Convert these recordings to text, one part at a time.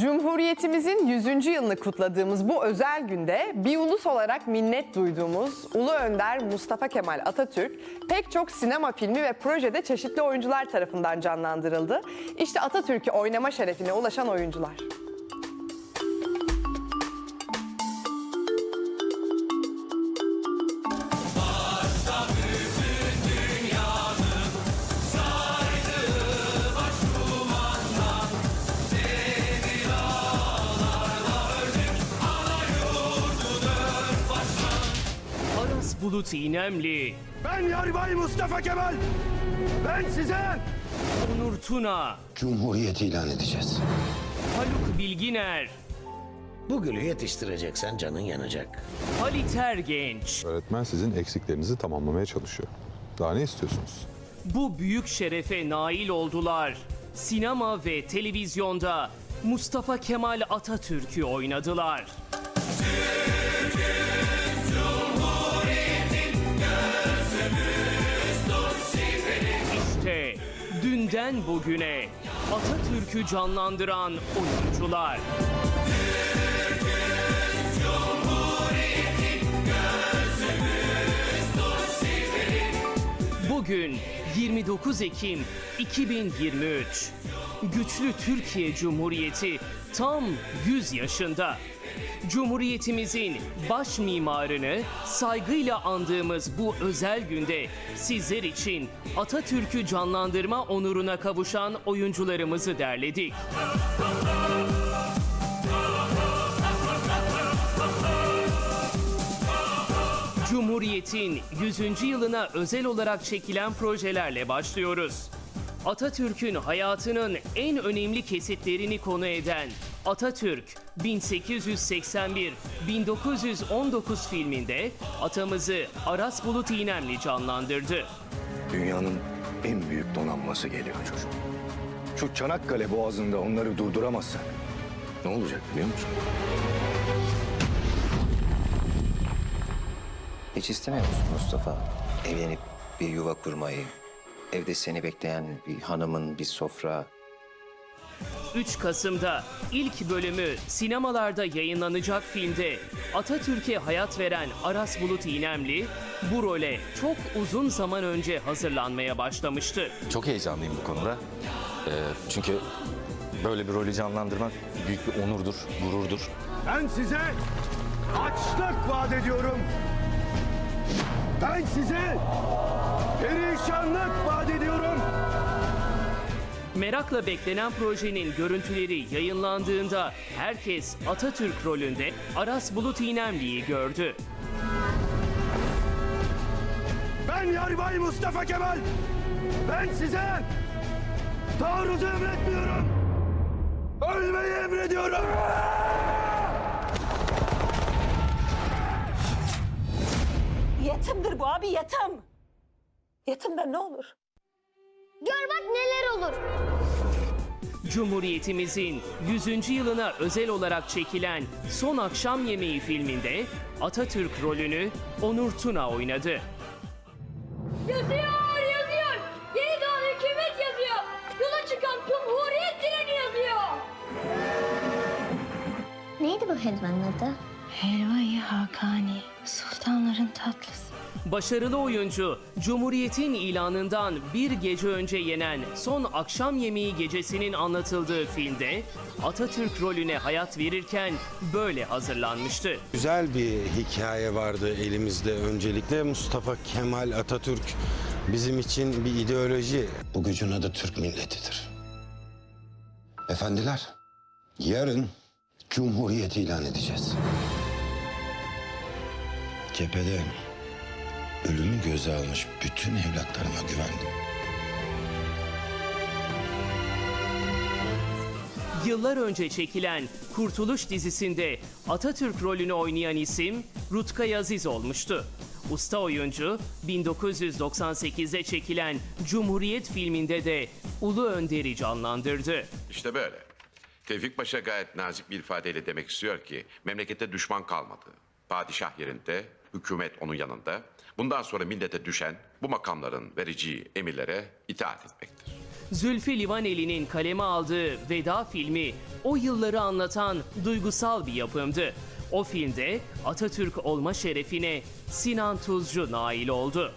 Cumhuriyetimizin 100. yılını kutladığımız bu özel günde bir ulus olarak minnet duyduğumuz Ulu Önder Mustafa Kemal Atatürk pek çok sinema filmi ve projede çeşitli oyuncular tarafından canlandırıldı. İşte Atatürk'ü oynama şerefine ulaşan oyuncular. Bulut İynemli, Ben Yarbay Mustafa Kemal. Ben size Onur Tuna, Cumhuriyet ilan edeceğiz. Haluk Bilginer, Bu gülü yetiştireceksen canın yanacak. Halit Ergenç. Öğretmen sizin eksiklerinizi tamamlamaya çalışıyor. Daha ne istiyorsunuz? Bu büyük şerefe nail oldular. Sinema ve televizyonda Mustafa Kemal Atatürk'ü oynadılar. İşte dünden bugüne Atatürk'ü canlandıran oyuncular. Bugün 29 Ekim 2023. Güçlü Türkiye Cumhuriyeti tam 100 yaşında. Cumhuriyetimizin baş mimarını saygıyla andığımız bu özel günde sizler için Atatürk'ü canlandırma onuruna kavuşan oyuncularımızı derledik. Cumhuriyet'in 100. yılına özel olarak çekilen projelerle başlıyoruz. Atatürk'ün hayatının en önemli kesitlerini konu eden Atatürk 1881-1919 filminde atamızı Aras Bulut İynemli canlandırdı. Dünyanın en büyük donanması geliyor çocuğum. Şu Çanakkale boğazında onları durduramazsak ne olacak biliyor musun? Hiç istemiyor musun Mustafa? Evlenip bir yuva kurmayı, evde seni bekleyen bir hanımın bir sofra. 3 Kasım'da ilk bölümü sinemalarda yayınlanacak filmde Atatürk'e hayat veren Aras Bulut İynemli bu role çok uzun zaman önce hazırlanmaya başlamıştı. Çok heyecanlıyım bu konuda. Ee, çünkü böyle bir rolü canlandırmak büyük bir onurdur, gururdur. Ben size açlık vaat ediyorum. Ben size perişanlık vaat ediyorum. Merakla beklenen projenin görüntüleri yayınlandığında herkes Atatürk rolünde Aras Bulut İynemli'yi gördü. Ben Yarbay Mustafa Kemal. Ben size taarruzu emretmiyorum. Ölmeyi emrediyorum. Yetimdir bu abi yetim. Yetimden ne olur? Gör bak neler olur. Cumhuriyetimizin 100. yılına özel olarak çekilen Son Akşam Yemeği filminde Atatürk rolünü Onur Tuna oynadı. Yazıyor yazıyor. Yeni doğan hükümet yazıyor. Yola çıkan cumhuriyet direni yazıyor. Neydi bu helvanın adı? Helvayı Hakani, sultanların tatlısı. Başarılı oyuncu, Cumhuriyet'in ilanından bir gece önce yenen Son Akşam Yemeği gecesinin anlatıldığı filmde Atatürk rolüne hayat verirken böyle hazırlanmıştı. Güzel bir hikaye vardı elimizde öncelikle. Mustafa Kemal Atatürk bizim için bir ideoloji. Bu gücün adı Türk milletidir. Efendiler, yarın Cumhuriyet ilan edeceğiz. Cephede ölümü göze almış bütün evlatlarıma güvendim. Yıllar önce çekilen Kurtuluş dizisinde Atatürk rolünü oynayan isim Rutkay Aziz olmuştu. Usta oyuncu 1998'de çekilen Cumhuriyet filminde de Ulu Önder'i canlandırdı. İşte böyle. Tevfik Paşa gayet nazik bir ifadeyle demek istiyor ki memlekette düşman kalmadı. Padişah yerinde, hükümet onun yanında. Bundan sonra millete düşen bu makamların vereceği emirlere itaat etmektir. Zülfü Livaneli'nin kaleme aldığı Veda filmi o yılları anlatan duygusal bir yapımdı. O filmde Atatürk olma şerefine Sinan Tuzcu nail oldu.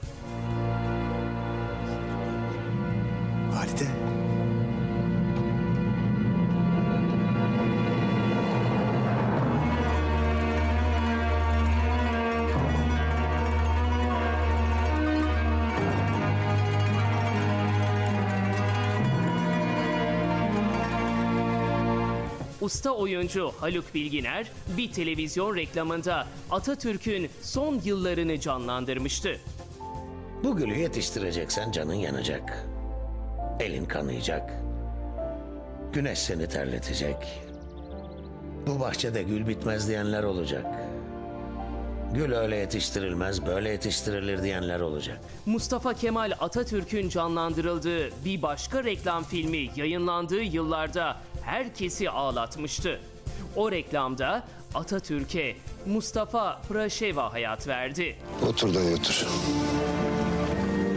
Usta oyuncu Haluk Bilginer bir televizyon reklamında Atatürk'ün son yıllarını canlandırmıştı. Bu gülü yetiştireceksen canın yanacak. Elin kanayacak. Güneş seni terletecek. Bu bahçede gül bitmez diyenler olacak. Gül öyle yetiştirilmez, böyle yetiştirilir diyenler olacak. Mustafa Kemal Atatürk'ün canlandırıldığı bir başka reklam filmi yayınlandığı yıllarda herkesi ağlatmıştı. O reklamda Atatürk'e Mustafa Praşeva hayat verdi. Otur da otur.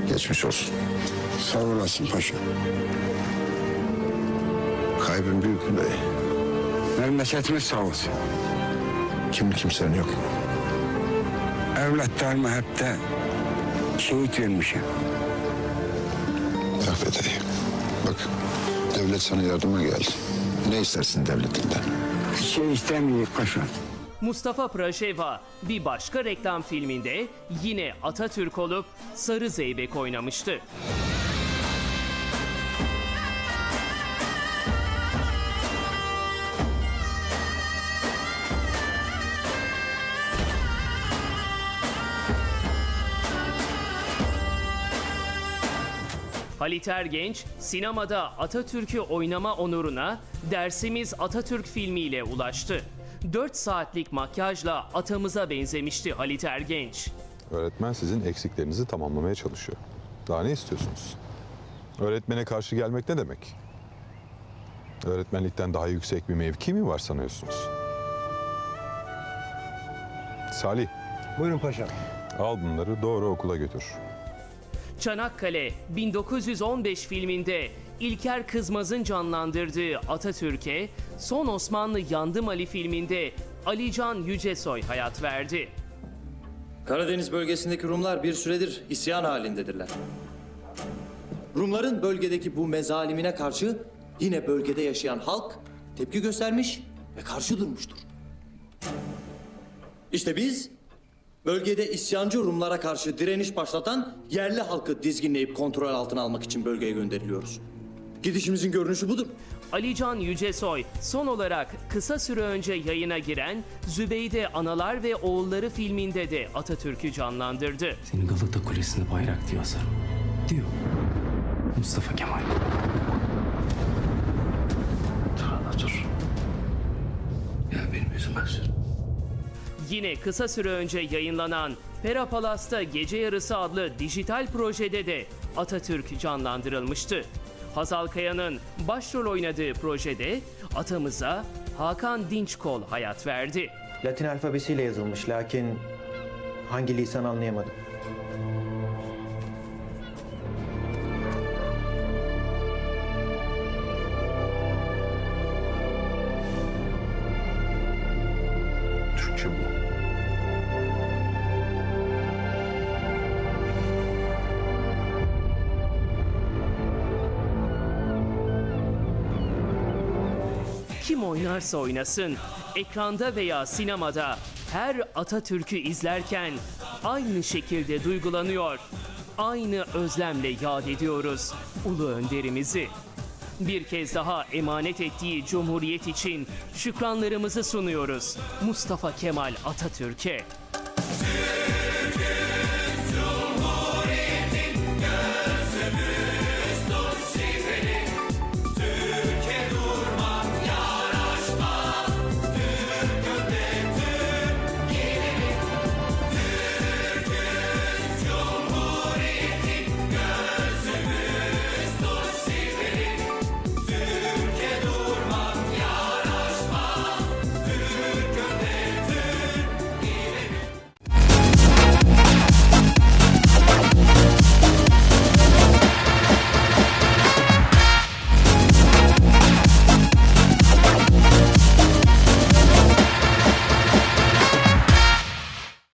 Geçmiş olsun. Sağ olasın paşa. Kaybın büyük bey. Memleketimiz sağ olsun. Kim kimsen yok mu? Evlatlarımı hep de şehit vermişim. Affedeyim. Bak devlet sana yardıma geldi. Ne istersin devletinden? Bir şey istemiyor paşa. Mustafa Praşeva bir başka reklam filminde yine Atatürk olup Sarı Zeybek oynamıştı. Halit Ergenç sinemada Atatürk'ü oynama onuruna Dersimiz Atatürk filmiyle ulaştı. 4 saatlik makyajla atamıza benzemişti Halit Ergenç. Öğretmen sizin eksiklerinizi tamamlamaya çalışıyor. Daha ne istiyorsunuz? Öğretmene karşı gelmek ne demek? Öğretmenlikten daha yüksek bir mevki mi var sanıyorsunuz? Salih, Buyurun paşam. al bunları doğru okula götür. Çanakkale 1915 filminde İlker Kızmaz'ın canlandırdığı Atatürk'e Son Osmanlı Yandım Ali filminde Alican Yücesoy hayat verdi. Karadeniz bölgesindeki Rumlar bir süredir isyan halindedirler. Rumların bölgedeki bu mezalimine karşı yine bölgede yaşayan halk tepki göstermiş ve karşı durmuştur. İşte biz bölgede isyancı Rumlara karşı direniş başlatan yerli halkı dizginleyip kontrol altına almak için bölgeye gönderiliyoruz. Gidişimizin görünüşü budur. Alican Yücesoy son olarak kısa süre önce yayına giren Zübeyde Analar ve Oğulları filminde de Atatürk'ü canlandırdı. Seni Galata Kulesi'nde bayrak diye asarım. Diyor. Mustafa Kemal. Yine kısa süre önce yayınlanan Pera Palas'ta Gece Yarısı adlı dijital projede de Atatürk canlandırılmıştı. Hazal Kaya'nın başrol oynadığı projede atamıza Hakan Dinçkol hayat verdi. Latin alfabesiyle yazılmış lakin hangi lisan anlayamadım. Kim oynarsa oynasın, ekranda veya sinemada her Atatürk'ü izlerken aynı şekilde duygulanıyor. Aynı özlemle yad ediyoruz ulu önderimizi. Bir kez daha emanet ettiği cumhuriyet için şükranlarımızı sunuyoruz Mustafa Kemal Atatürk'e.